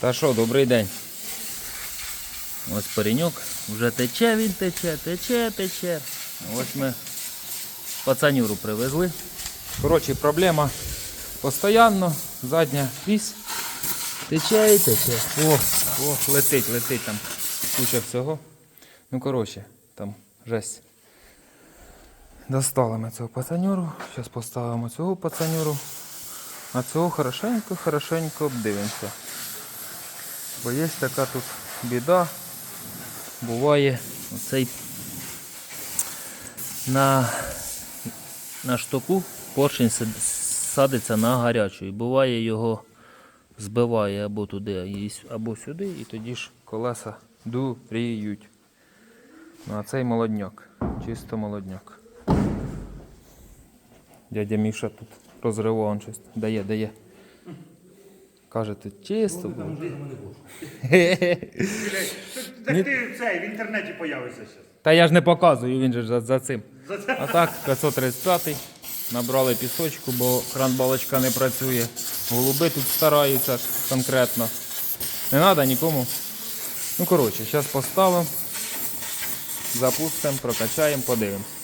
Та що, добрий день. Ось пареньок. Вже тече він тече, тече, тече. Ось ми пацанюру привезли. Коротше, проблема постійно, задня вісь. Тече і тече. О, о, летить, летить там. Куча всього. Ну, коротше, там жесть. Достали ми цього пацанюру. Зараз поставимо цього пацанюру. А цього хорошенько, хорошенько обдивимося. Бо є така тут біда. Буває оцей на, на штоку поршень садиться на гарячу. І буває його збиває або туди, або сюди, і тоді ж колеса дуріють. Ну а цей молодняк, чисто молодняк. Дядя Міша тут розривав щось. Дає, дає. Каже, тут чисто було. Так ти цей в інтернеті появиться зараз. Та я ж не показую, він же ж за, за цим. А так, 535 набрали пісочку, бо кран балочка не працює. Голуби тут стараються ж конкретно. Не треба нікому. Ну, коротше, зараз поставимо, запустимо, прокачаємо, подивимось.